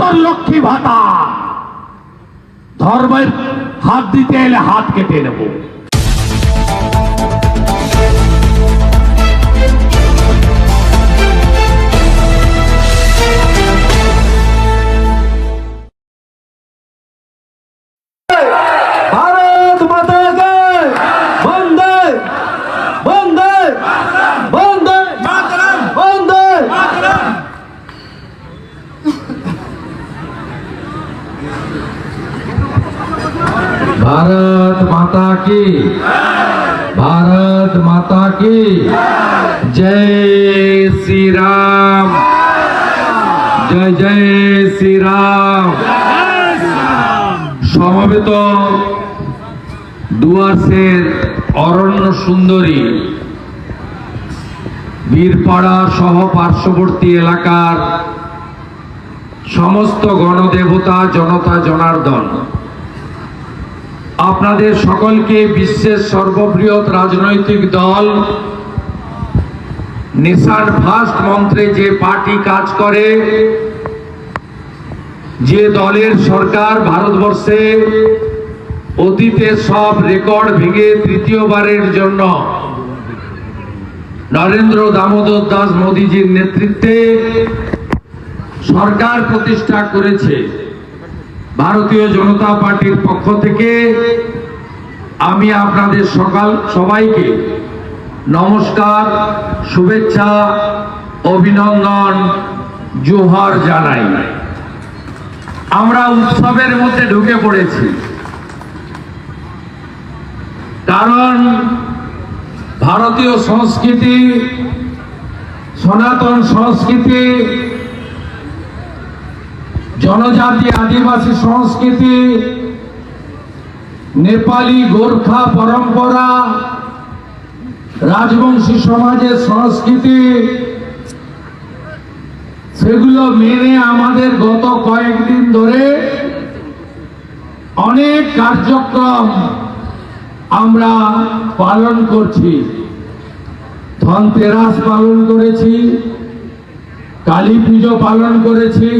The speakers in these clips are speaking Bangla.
তোর লক্ষ্মী ভাতা। ধর্মের হাত দিতে এলে হাত কেটে নেব। की भारत माता की जय श्री राम जय जय श्री राम সমবেত ডুয়ার্সের অরণ্য সুন্দরী বীরপাড়া সহ পার্শ্ববর্তী এলাকার সমস্ত গণদেবতা জনতা জনার্দন আপনাদের সকলকে বিশ্বের সর্ববৃহৎ রাজনৈতিক দল নিশান ফার্স্ট মন্ত্রে যে পার্টি কাজ করে, যে দলের সরকার ভারতবর্ষে অতীতে সব রেকর্ড ভেঙে তৃতীয়বারের জন্য নরেন্দ্র দামোদর দাস মোদীজির নেতৃত্বে সরকার প্রতিষ্ঠা করেছে। ভারতীয় জনতা পার্টির পক্ষ থেকে আমি আপনাদের সকাল সবাইকে নমস্কার, শুভেচ্ছা, অভিনন্দন, জোহার জানাই। আমরা উৎসবের মধ্যে ঢুকে পড়েছি। কারণ ভারতীয় সংস্কৃতি, সনাতন সংস্কৃতি জনজাতি আদিবাসী সংস্কৃতি, নেপালি গোর্খা পরম্পরা, রাজবংশী সমাজের সংস্কৃতি, সেগুলো মেনে আমাদের গত কয়েকদিন ধরে অনেক কার্যক্রম আমরা পালন করছি। ধনতেরাস পালন করেছি, কালী পুজো পালন করেছি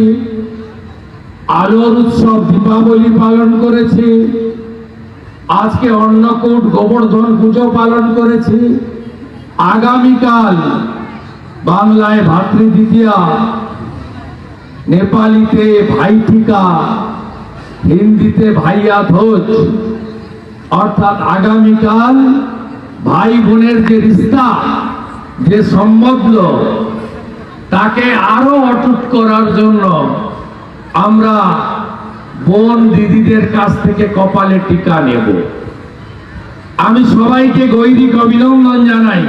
আলোর উৎসব দীপাবলি পালন করেছি। আজকে অন্নকূট গোবর্ধন পুজো পালন করেছি। আগামীকাল বাংলায় ভাতৃ দ্বিতীয়া নেপালিতে ভাইটিকা, হিন্দিতে ভাইয়া ধোজ অর্থাৎ আগামীকাল ভাই বোনের যে রিস্তা, যে সম্বন্ধ, তাকে আরও অটুট করার জন্য আমরা বোন দিদিদের কাছ থেকে কপালে টিকা নেব। আমি সবাইকে গৈরিক অভিনন্দন জানাই।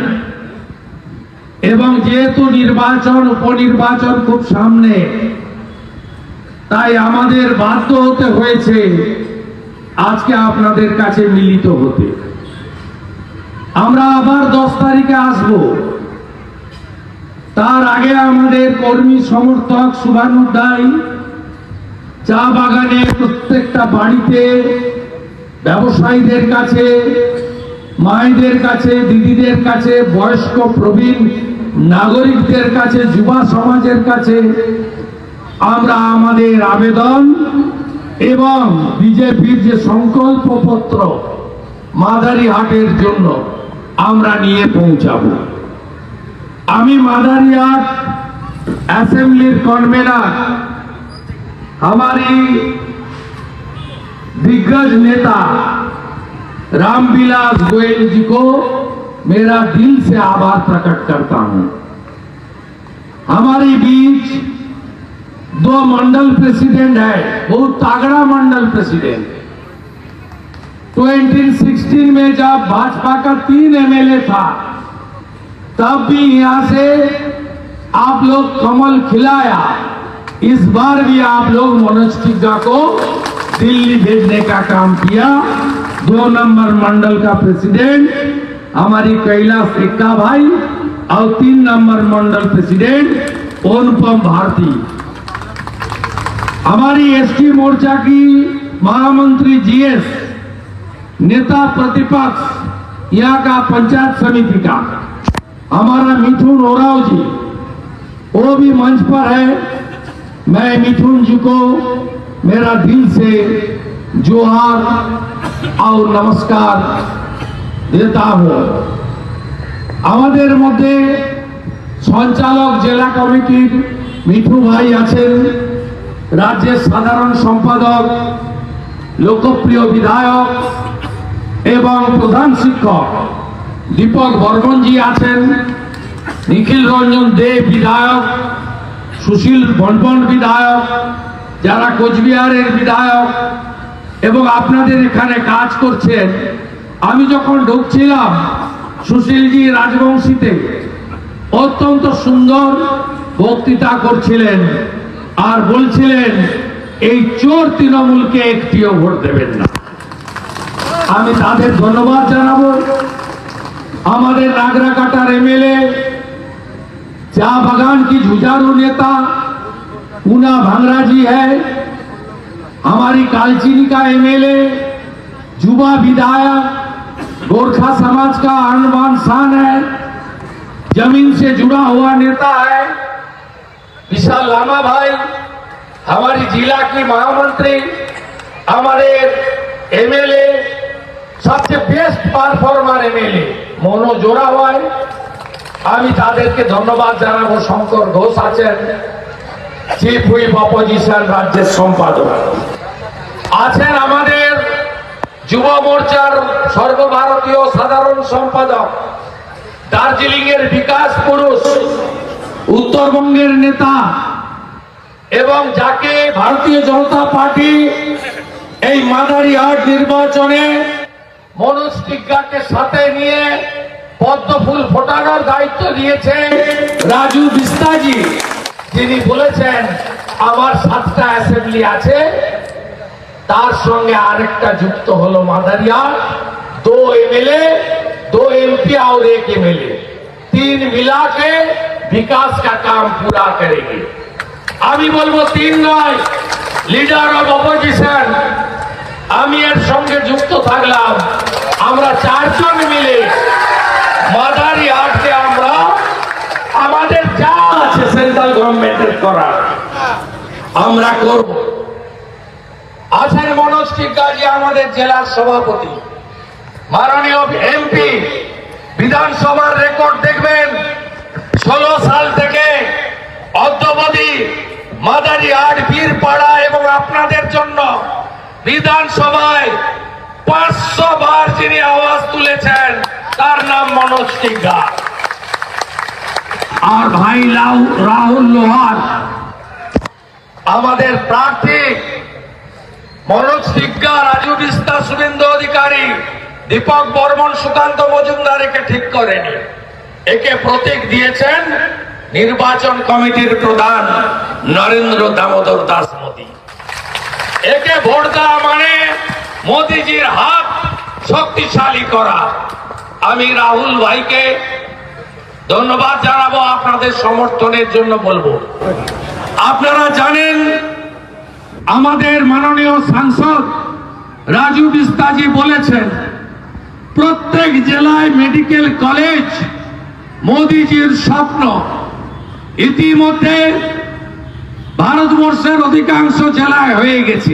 এবং যেহেতু নির্বাচন, উপনির্বাচন খুব সামনে, তাই আমাদের বাধ্য হতে হয়েছে আজকে আপনাদের কাছে মিলিত হতে। আমরা আবার দশ তারিখে আসব। তার আগে আমাদের কর্মী সমর্থক শুভানুধ্যায় চা বাগানে প্রত্যেকটা বাড়িতে ব্যবসায়ীদের কাছে, মায়েদের কাছে, দিদিদের কাছে, বয়স্ক, প্রবীণ নাগরিকদের কাছে, যুবা সমাজের কাছে আমরা আমাদের আবেদন এবং বিজেপির যে সংকল্প পত্র মাদারিহাটের জন্য আমরা নিয়ে পৌঁছাবো। আমি মাদারিহাট অ্যাসেম্বলির কনভেনার हमारी दिग्गज नेता रामविलास गोयल जी को मेरा दिल से आभार प्रकट करता हूँ। हमारे बीच दो मंडल प्रेसिडेंट है, बहुत तागड़ा मंडल प्रेसिडेंट। 2016 में जब भाजपा का तीन एमएलए था, तब भी यहाँ से आप लोग कमल खिलाया। इस बार भी आप लोग मनोज टिग्गा को दिल्ली भेजने का काम किया। दो नंबर मंडल का प्रेसिडेंट, हमारी कैलाश एक्का भाई और तीन नंबर मंडल प्रेसिडेंट अनुपम भारती। हमारी एसटी मोर्चा की महामंत्री जीएस, नेता प्रतिपक्ष, यहाँ का पंचायत समिति का। हमारा मिथुन ओराव जी, वो भी मंच पर है। मैं मिथुन जी को मेरा दिल से जोहार और नमस्कार देता हूं আমাদের মধ্যে সঞ্চালক জেলা কমিটির মিঠু ভাই আছেন রাজ্যের সাধারণ সম্পাদক লোকপ্রিয় বিধায়ক এবং প্রধান শিক্ষক দীপক বর্মনজি আছেন নিখিল রঞ্জন দে বিধায়ক সুশীল বনবন বিধায়ক, যারা কোচবিহারের বিধায়ক এবং আপনাদের এখানে কাজ করছেন, আমি যখন ঢুকছিলাম সুশীলজি রাজবংশীতে, অত্যন্ত সুন্দর বক্তৃতা করছিলেন আর বলছিলেন, এই চোর তৃণমূলকে একটিও ভোট দেবেন না। আমি তাদের ধন্যবাদ জানাব। আমাদের নাগরাকাটার এমএলএ चा बगान की जुझारू नेता पूना भांगरा जी है, हमारी कालचीनी का एमएलए युवा विधायक, गोरखा समाज का अनवान शान है, ज़मीन से जुड़ा हुआ नेता है, विशाल लामा भाई, हमारी जिला की महामंत्री, हमारे एमएलए, सबसे बेस्ट परफॉर्मर एमएलए, मोनो जोड़ा हुआ है আমি তাদেরকে ধন্যবাদ জানাব, শঙ্কর ঘোষ আছেন। চিফ হুইপ অপোজিশন রাজ্যের সম্পাদক। আছেন আমাদের যুব মোর্চার সর্বভারতীয় সাধারণ সম্পাদক দার্জিলিং এর বিকাশ পুরুষ, উত্তরবঙ্গের নেতা এবং যাকে ভারতীয় জনতা পার্টি এই মাদারি হাট নির্বাচনে মনোজ টিগ্গাকে সাথে নিয়ে পদ্ম ফুল ফোটানোর দায়িত্ব দিয়েছে রাজু বিস্তাজি যিনি বলেছেন আমার সাতটা অ্যাসেম্বলি আছে তার সঙ্গে আরেকটা যুক্ত হলো মাদারিয়া दो एमएलए दो एमपी और एक एमएलए तीन मिला के विकास का काम पूरा करेंगे আমি বলবো তিন নয় লিডার অফ অপোজিশন আমি এর সঙ্গে যুক্ত থাকলাম আমরা চারজন মিলে মাদারি হাটকে আমরা। আমাদের যা আছে সেন্ট্রাল গভর্নমেন্টের করার আমরা করব। আছেন মনোজ টিকাজি আমাদের জেলার সভাপতি। মাননীয় এমপি, বিধানসভার রেকর্ড দেখবেন। ষোলো সাল থেকে অদ্যবধি মাদারিহাট বীরপাড়া এবং আপনাদের জন্য বিধানসভায় পাঁচশো বার যিনি আওয়াজ তুলেছেন তার নাম মনোজ টিকা আর ভাই লাউ- রাহুল লোহার। আমাদের প্রার্থী মনোজ টিগ্গা রাজু বিস্তা শুভেন্দু অধিকারী দীপক বর্মন সুকান্ত মজুমদার একে ঠিক করেনি। একে প্রতীক দিয়েছেন নির্বাচন কমিটির প্রধান নরেন্দ্র দামোদর দাস মোদী। একে ভোট দেওয়া মানে মোদিজির হাত শক্তিশালী করা। আমি রাহুল ভাইকে ধন্যবাদ জানাব, আপনাদের সমর্থনের জন্য বলব। আপনারা জানেন, আমাদের মাননীয় সাংসদ রাজু বিস্তাজি বলেছেন, প্রত্যেক জেলায় মেডিকেল কলেজ মোদিজির স্বপ্ন। ইতিমধ্যে ভারতবর্ষের অধিকাংশ জেলায় হয়ে গেছে।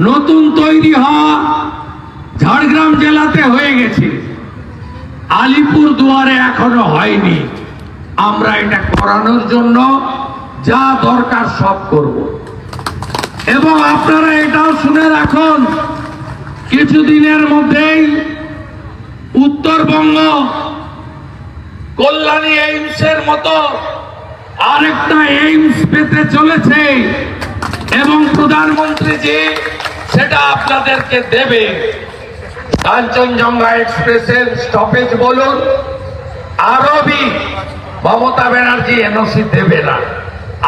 নতুন তৈরি হওয়া ঝাড়গ্রাম জেলাতে হয়ে গেছে। আলিপুর দুয়ারে এখনও হয়নি। আমরা এটা করানোর জন্য যা দরকার সব করব। এবং আপনারা এটাও শুনে রাখুন, কিছুদিনের মধ্যেই উত্তরবঙ্গ কল্যাণী এইমসের মতো আরেকটা এইমস পেতে চলেছে। এবং প্রধানমন্ত্রী যে সেটা আপনাদেরকে দেবে। কাঞ্চনজঙ্ঘা এক্সপ্রেসের স্টপেজ বলুন আরও বি মমতা ব্যানার্জি এনওসি দেবে না।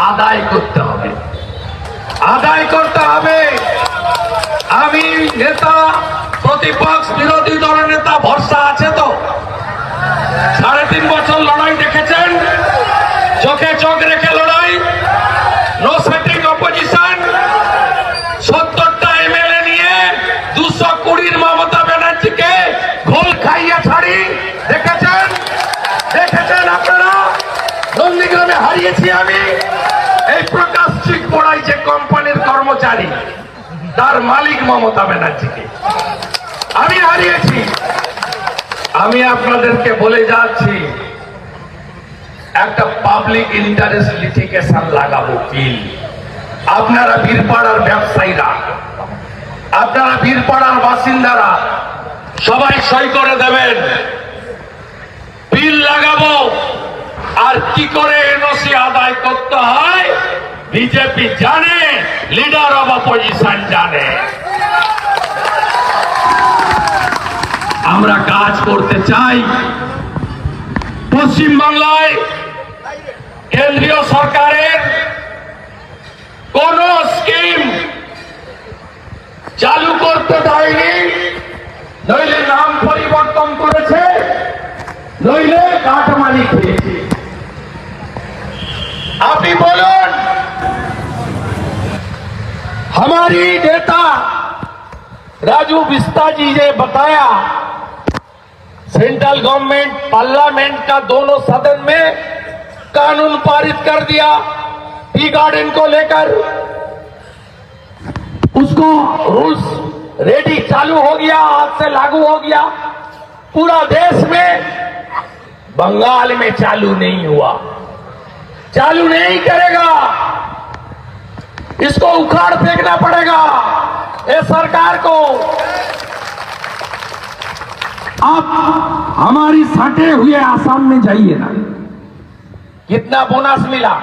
আদায় করতে হবে। আদায় করতে হবে। আমি নেতা, প্রতিপক্ষ, বিরোধী দলের নেতা, ভরসা আছে তো? সাড়ে তিন বছর লড়াই দেখেছেন? চোখে চোখ রেখে লড়াই? নো সেটিং অপোজিশন সত্তরটা এমএলএ নিয়ে দুশো কুড়ির মমতা ব্যানার্জিকে ঘোল খাইয়ে ছাড়ি দেখেছেন হারিয়েছি আমি। এই প্রকাশ কর্মচারী, তার মালিক মমতা ব্যানার্জিকে। আমি হারিয়েছি। আমি আপনাদেরকে বলে যাচ্ছি, একটা পাবলিক ইন্টারেস্ট লিটিগেশন লাগাবো বিল আপনারা বীরপাড়ার ব্যবসায়ীরা, আপনারা বীরপাড়ার বাসিন্দারা, সবাই সই করে দেবেন বিল লাগাবো আর কি করে এনওসি আদায় করতে হয়? বিজেপি জানে লিডার অব অপোজিশন জানে। আমরা কাজ করতে চাই পশ্চিম বাংলায় কেন্দ্রীয় সরকারের কোন স্কিম চালু করতে দেয়নি, নইলে নাম পরিবর্তন করেছে, নইলে খেয়েছে আপনি বলুন हमारी नेता राजू बिस्ता जी ने बताया सेंट्रल गवर्नमेंट पार्लियामेंट का दोनों सदन में कानून पारित कर दिया टी गार्डन को लेकर उसको रूल्स रेडी चालू हो गया आज से लागू हो गया पूरा देश में बंगाल में चालू नहीं हुआ चालू नहीं करेगा। इसको उखाड़ फेंकना पड़ेगा। ये सरकार को। आप हमारी सटे हुए आसाम में जाइए ना। कितना बोनस मिला?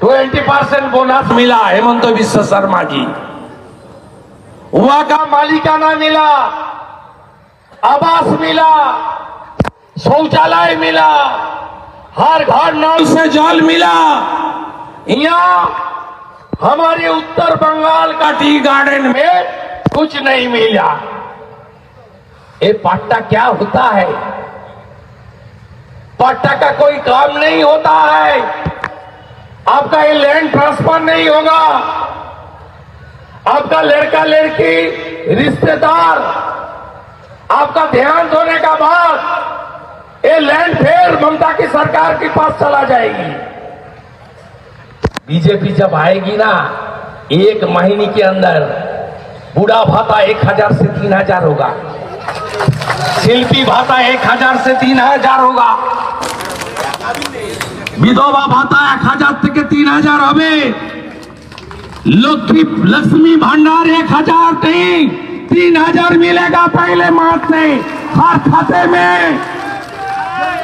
ट्वेंटी परसेंट बोनस मिला हेमंत विश्व शर्मा जी। वहाँ का मालिकाना मिला। आवास मिला। शौचालय मिला। हर घर नल से जल मिला। यहाँ हमारे उत्तर बंगाल का टी गार्डन में कुछ नहीं मिला। ये पट्टा क्या होता है? पट्टा का कोई काम नहीं होता है। आपका ये लैंड ट्रांसफ़र नहीं होगा। आपका लड़का लड़की, रिश्तेदार, आपका ध्यान धोने का बाद ये लैंड फिर ममता की सरकार के पास चला जाएगी बीजेपी जब आएगी ना एक महीने के अंदर बूढ़ा भाता एक हजार से तीन हजार होगा शिल्पी भाता एक हजार से तीन हजार होगा বিধবা ভাতা এক হাজার থেকে তিন হাজার হবে लक्ष्मी लक्ष्मी भंडार एक हजार नहीं तीन हजार मिलेगा पहले मार्च से हर खाते में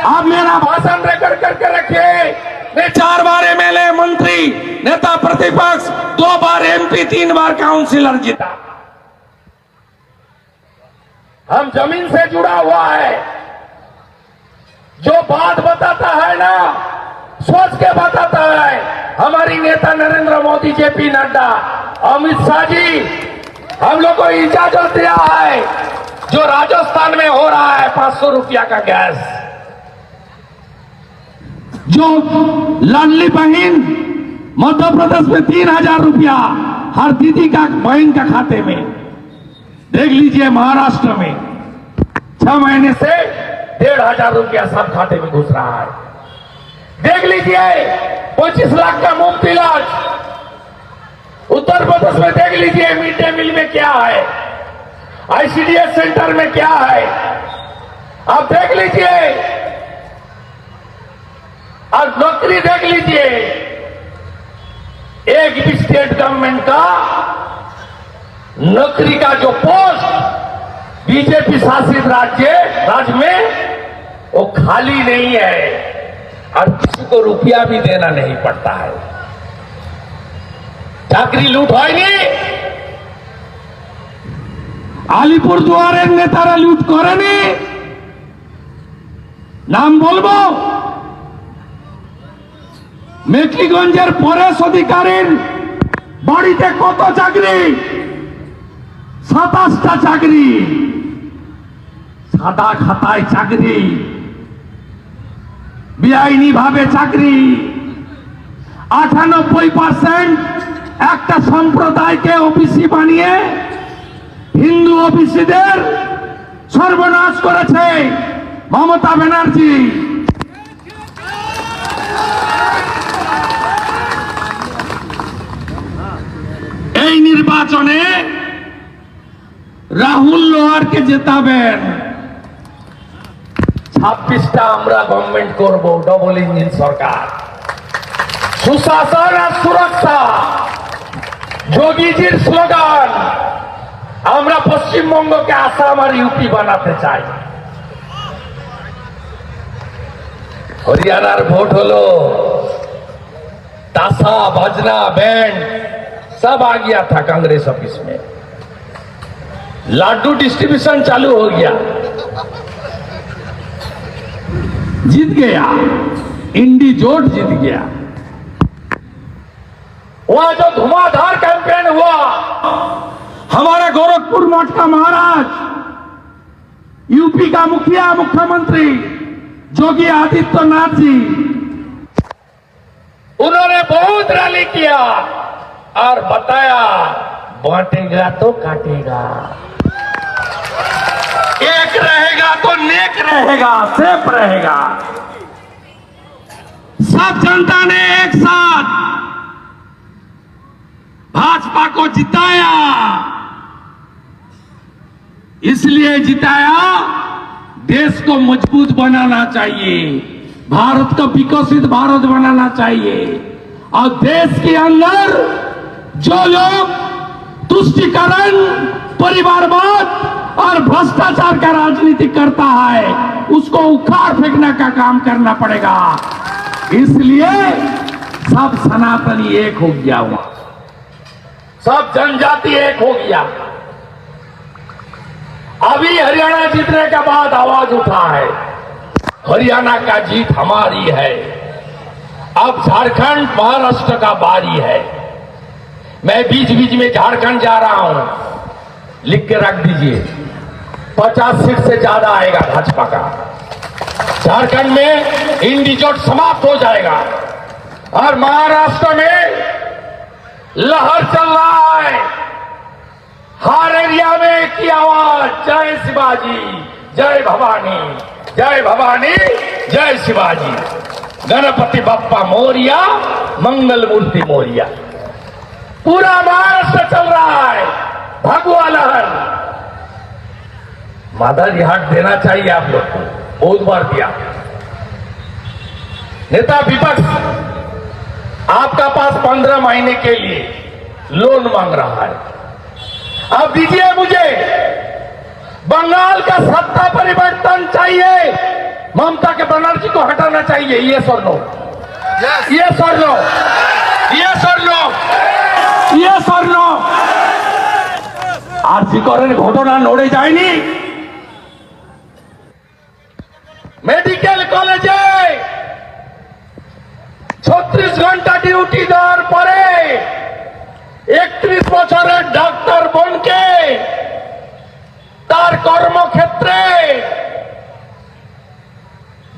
आप मेरा भाषण रिकॉर्ड करके रखिए। मैं चार बार एमएलए मंत्री नेता प्रतिपक्ष दो बार एमपी तीन बार काउंसिलर जीता। हम ज़मीन से जुड़ा हुआ है। जो बात बताता है ना सोच के बताता है। हमारी नेता नरेंद्र मोदी जेपी नड्डा अमित शाह जी हम लोग को इजाज़त दिया है। जो राजस्थान में हो रहा है पाँच सौ रुपया का गैस। जो लाडली बहन मध्य प्रदेश में तीन हज़ार रुपया हर दीदी का, बहन का खाते में, देख लीजिए महाराष्ट्र में, छह महीने से डेढ़ हज़ार रुपया सब खाते में घुस रहा है। देख लीजिए, पच्चीस लाख का मुफ़्त इलाज। उत्तर प्रदेश में देख लीजिए मिड डे मील में क्या है? आईसीडीएस सेंटर में क्या है? आप देख लीजिए और नौकरी देख लीजिए एक भी स्टेट गवर्नमेंट का नौकरी का जो पोस्ट बीजेपी शासित राज्य राज्य में वो खाली नहीं है और किसी को रुपया भी देना नहीं पड़ता है चाकरी लूट হয়নি আলিপুর দুয়ারের নেতারা লুট করেনি নাম বলবো মেকলিগঞ্জের পরেশ অধিকারীর বাড়িতে কত চাকরি? সাতাশটা চাকরি। সাদা খাতায় চাকরি। বেআইনি ভাবে চাকরি। আটানব্বই পার্সেন্ট একটা সম্প্রদায়কে অফিসি বানিয়ে হিন্দু অফিসিদের সর্বনাশ করেছে মমতা ব্যানার্জি। এই নির্বাচনে রাহুল লোহারকে জেতাবেন। ছাব্বিশটা আমরা গভর্নমেন্ট করব ডবল ইঞ্জিন সরকার। সুশাসন আর সুরক্ষা, যোগীজির স্লোগান, আমরা পশ্চিমবঙ্গকে আসাম আর ইউপি বানাতে চাই। হরিয়ানার ভোট হলো, তাসা, বাজনা, ব্যান্ড। सब आ गया था कांग्रेस ऑफ़िस में। लाडू डिस्ट्रीब्यूशन चालू हो गया। जीत गया। इंडी जोट जीत गया। वहाँ जो धुआंधार कैंपेन हुआ, हमारा गोरखपुर मठ का महाराज यूपी का मुखिया, मुख्यमंत्री योगी आदित्यनाथ जी। उन्होंने बहुत रैली किया। और बताया, बांटेगा तो काटेगा। एक रहेगा तो नेक रहेगा, सेफ़ रहेगा। सब जनता ने एक साथ भाजपा को जिताया। इसलिए जिताया, देश को मज़बूत बनाना चाहिए, भारत को विकसित भारत बनाना चाहिए। और देश के अंदर जो लोग तुष्टिकरण परिवारवाद और भ्रष्टाचार का राजनीति करता है। उसको उखाड़ फेंकने का काम करना पड़ेगा। इसलिए सब सनातनी एक हो गया हुआ सब जनजाति एक हो गया। अभी हरियाणा जीतने के बाद आवाज़ उठा है। हरियाणा का जीत हमारी है। अब झारखंड महाराष्ट्र का बारी है। मैं बीच बीच में झारखंड जा रहा हूँ। लिख के रख दीजिए। पचास सीट से ज़्यादा आएगा भाजपा का। झारखंड में इंडिजोट समाप्त हो जाएगा। और महाराष्ट्र में लहर चल रहा है। हर एरिया में ही आवाज़। जय शिवाजी, जय भवानी जय भवानी, जय शिवाजी। गणपति बप्पा मौर्या मंगल मूर्ति मोरिया। पूरा महाराष्ट्र चल रहा है। भगवा लहर। माधर हाट देना चाहिए आप लोग को। बहुत बार दिया नेता विपक्ष आपका पास पंद्रह महीने के लिए लोन मांग रहा है। अब दीजिए मुझे। बंगाल का सत्ता परिवर्तन चाहिए। ममता के बनर्जी को हटाना चाहिए। ये सर लो ये सर लो ये सर लो ये স্বর্ণ আর শিকরের ঘটনা নড়ে যায়নি। মেডিকেল কলেজে ছত্রিশ ঘণ্টা ডিউটি দেওয়ার পরে একত্রিশ বছরের ডাক্তার বোনকে তার কর্মক্ষেত্রে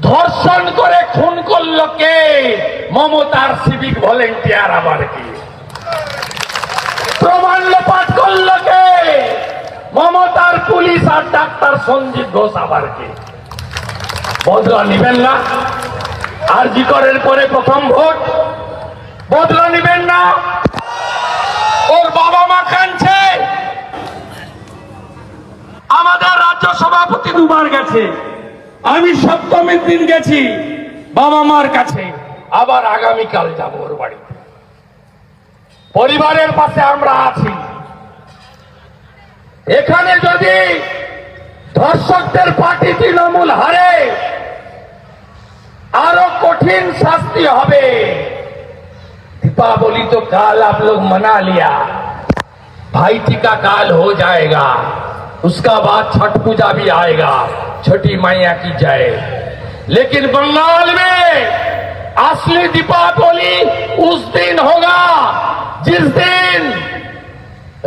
ধর্ষণ করে খুন করল কে? মমতার সিভিক ভলেন্টিয়ার আবার কি? প্রমাণ লোপাট করল কে? মমতার পুলিশ আর ডাক্তার সঞ্জীব ঘোষ আবার কে? বদলা নিবেন না। আর জিকরের পরে প্রথম ভোট। বদলা নিবেন না। ওর বাবা মা কাঁদছে। আমাদের রাজ্য সভাপতি দুবার গেছে। আমি সপ্তমীর দিন গেছি বাবা মার কাছে। আবার আগামীকাল যাব ওর বাড়িতে পরিবারের পাশে আমরা আছি এখানে যদি ধর্ষকদের পার্টি তৃণমূল হারে আরো কঠিন শাস্তি হবে दीपावली तो काल आप लोग मना लिया भाई टीका काल हो जाएगा उसका बाद छठ पूजा भी आएगा छठी मैया की जय लेकिन बंगाल में असली दीपावली उस दिन होगा जिस दिन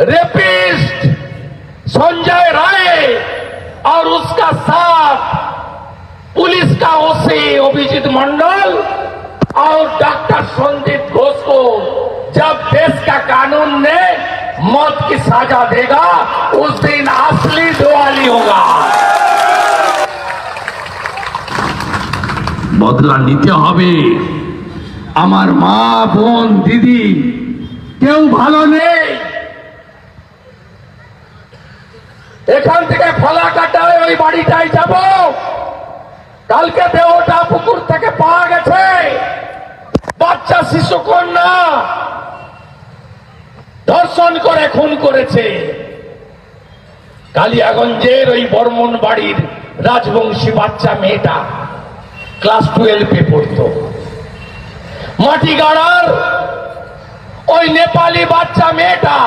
रेपिस्ट संजय राय और उसका साथ पुलिस का ओसी अभिजीत मंडल और डॉक्टर संदीप घोष को जब देश का कानून ने मौत की सजा देगा उस दिन असली दिवाली होगा বদলা নিতে হবে আমার মা বোন দিদি কেউ ভালো নেই। এখান থেকে ফলা কাটা ওই বাড়িটাই যাব। কালকে দেহটা পুকুর থেকে পাওয়া গেছে। বাচ্চা শিশু কন্যা ধর্ষণ করে, খুন করেছে। কালিয়াগঞ্জের ওই বর্মন বাড়ির রাজবংশী বাচ্চা মেয়েটা ক্লাস টুয়েলভে পড়ত। মাটি গাড়ার ওই নেপালি বাচ্চা মেয়েটা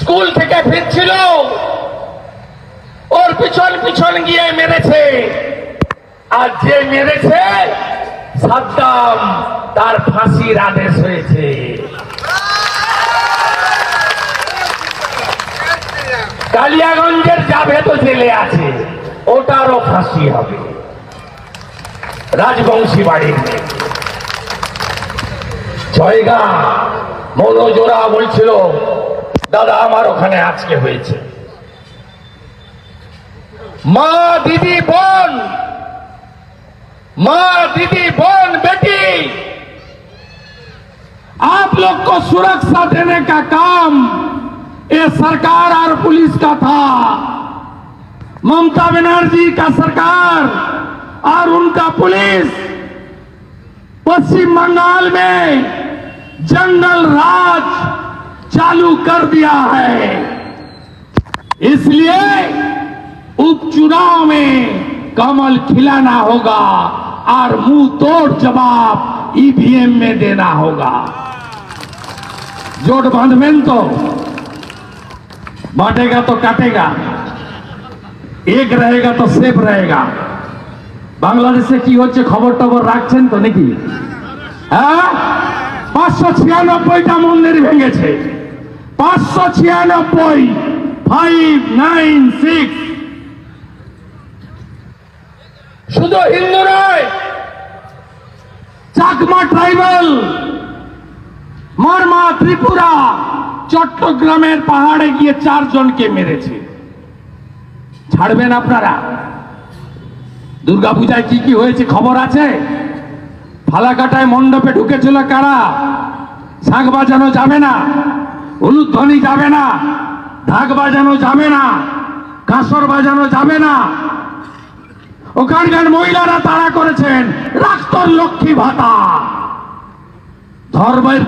স্কুল থেকে ফিরছিল। ওর পিছন পিছন গিয়ে মেরেছে। আর যে মেরেছে, সাদ্দাম, তার ফাঁসির আদেশ হয়েছে। কালিয়াগঞ্জের যাবে তো জেলে আছে, ওটারও ফাঁসি হবে। রাজবংশী বাড়ির মেয়ে। জয়গা মনোজোরা বলছিল দাদা আমার ওখানে আজকে হয়েছে মা দিদি বোন মা দিদি বোন বেটি आप लोग को सुरक्षा देने का काम ये सरकार और पुलिस का था ममता बनर्जी का सरकार और उनका पुलिस पश्चिम बंगाल में जंगल राज चालू कर दिया है इसलिए उपचुनाव में कमल खिलाना होगा और मुंह तोड़ जवाब ईवीएम में देना होगा जोट बांधवेन तो बांटेगा तो काटेगा एक रहेगा तो सेफ रहेगा বাংলাদেশে কি হচ্ছে খবর টবর রাখছেন তো নাকি হ্যাঁ পাঁচশো ছিয়ানব্বইটা মন্দির ভেঙেছে। পাঁচশো ছিয়ানব্বই ফাইভ নাইন সিক্স শুধু হিন্দু নয় চাকমা ট্রাইবাল মারমা ত্রিপুরা চট্টগ্রামের পাহাড়ে গিয়ে চারজনকে মেরেছে। ছাড়বেন আপনারা। দুর্গাপূজায় কি কি হয়েছে খবর আছে? ফালাকাটায় মণ্ডপে ঢুকেছিল কারা? শাঁখ বাজানো যাবে না। উলুধ্বনি যাবে না। ঢাক বাজানো যাবে না। কাঁসর বাজানো যাবে না। ওখানকার মহিলারা তাড়া করেছেন রাষ্ট্র লক্ষ্মী ভাতা। ধর্মের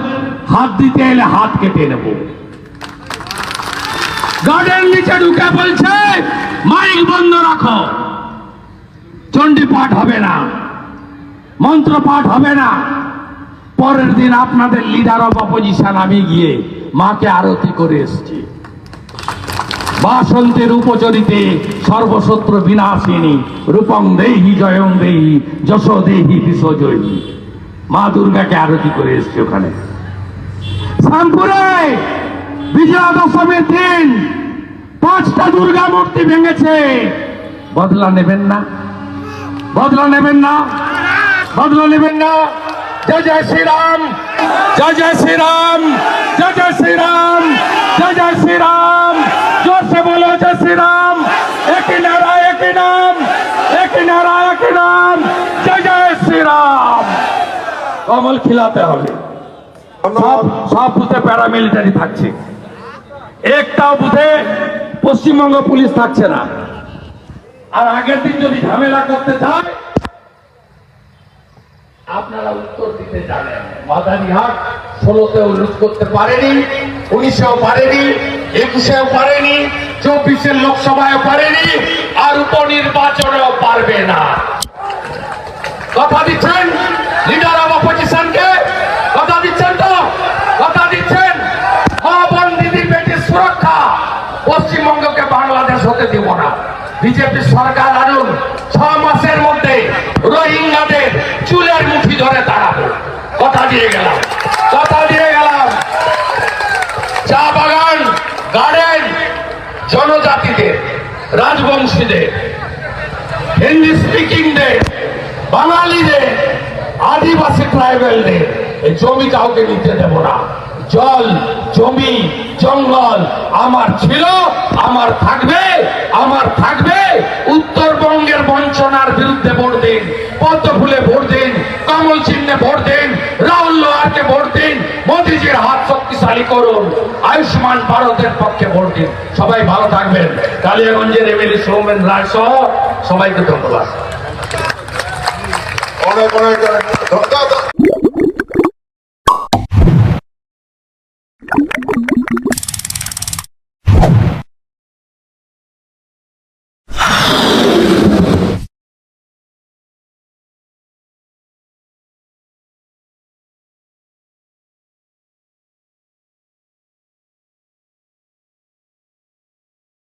হাত দিতে এলে হাত কেটে নেব। গার্ডেন নিচে ঢুকে বলছে, মাইক বন্ধ রাখো। চণ্ডী পাঠ হবে না। মন্ত্র পাঠ হবে না। পরের দিন আপনাদের লিডার অফ অপোজিশন আমি গিয়ে মাকে আরতি করে এসছি। বাসন্তের উপচরিতে সর্বশত্র বিনাশিনী, রূপং দেহি, জয়ং দেহি, যশ দেহি বিশ্বজয়ী মা দুর্গাকে আরতি করে এসছে ওখানে। শ্যামপুরে বিজয়া দশমীর দিন পাঁচটা দুর্গা মূর্তি ভেঙেছে। বদলা নেবেন না? বদলা নেবেন না? বদলা নেবেন না। জয় জয় শ্রীরাম। জয় জয় শ্রীরাম। জয় জয় শ্রীরাম। জয় জয় শ্রীরাম। জোরসে বলো, জয় শ্রীরাম। একই নারা, একই নাম। একই নারা, একই নাম। জয় জয় শ্রীরাম। কমল খিলাতে হবে। সব সব বুঝে প্যারামিলিটারি থাকছে। একটাও বুথে পশ্চিমবঙ্গ পুলিশ থাকছে না। আর আগের দিন যদি ঝামেলা করতে চায় আপনারা উত্তর দিতে জানেন। মাদারিহাট ষোলোতেও লুট করতে পারেনি, উনিশেও পারেনি, একুশেও পারেনি, চব্বিশের লোকসভায় পারেনি, আর উপনির্বাচনেও পারবে না। কথা দিচ্ছেন? লিডার অব অপোজিশনকে কথা দিচ্ছেন তো? কথা দিচ্ছেন? মা দিদি বেটির সুরক্ষা। পশ্চিমবঙ্গকে বাংলাদেশ হতে দিব না। বিজেপি সরকার আনুন, ছ মধ্যে রোহিঙ্গাদের চুলের মুঠি ধরে দাঁড়াবো। কথা দিয়ে গেলাম। কথা দিয়ে গেলাম। চা বাগান গার্ডেন জনজাতিদের, রাজবংশীদের, হিন্দি স্পিকিংদের বাঙালিদের, আদিবাসী ট্রাইবেলদের এই জমি কাউকে নিতে দেব না। জল, জমি, জঙ্গল আমার ছিল, আমার থাকবে আমার থাকবে। উত্তরবঙ্গের বঞ্চনার বিরুদ্ধে ভোট দিন, পদ্ম ফুলে ভোট দিন, কমল চিহ্নে ভোট দিন, রাহুল লোহারকে ভোট দিন, মোদীজির হাত শক্তিশালী করুন, আয়ুষ্মান ভারতের পক্ষে ভোট দিন। সবাই ভালো থাকবেন। কালিয়াগঞ্জের এমএলএ সৌমেন রায় সহ সবাইকে ধন্যবাদ। অনেক অনেক ধন্যবাদ।